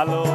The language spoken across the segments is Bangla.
ভালো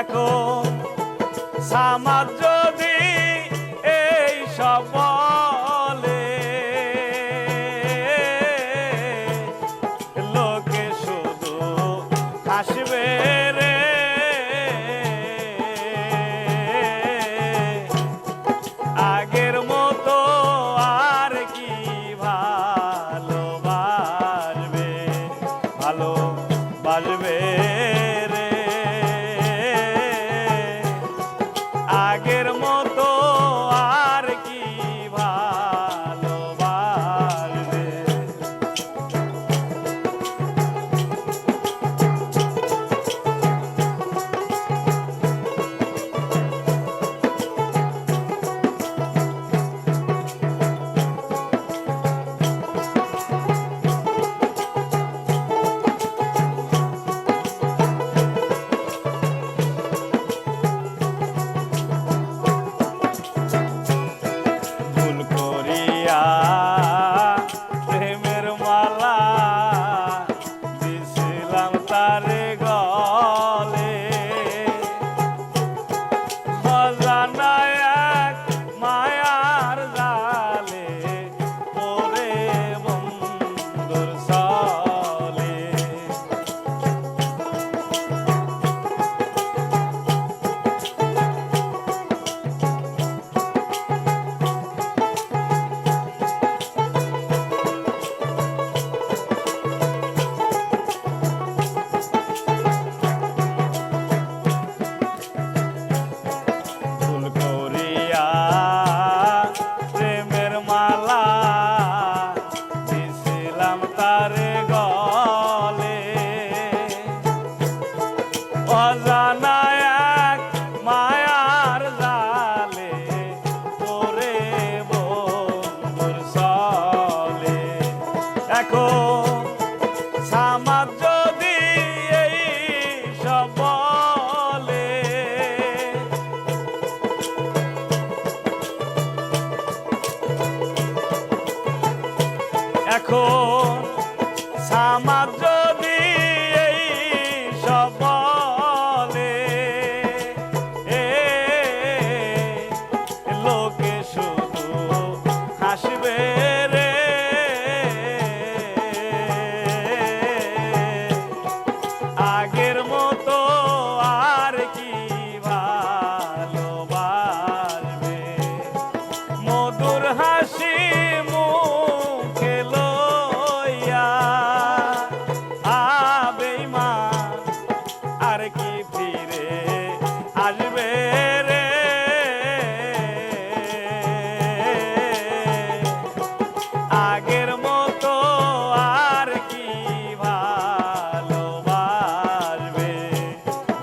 এখন সামাজ যদি এই সব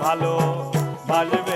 ভালো বাসবে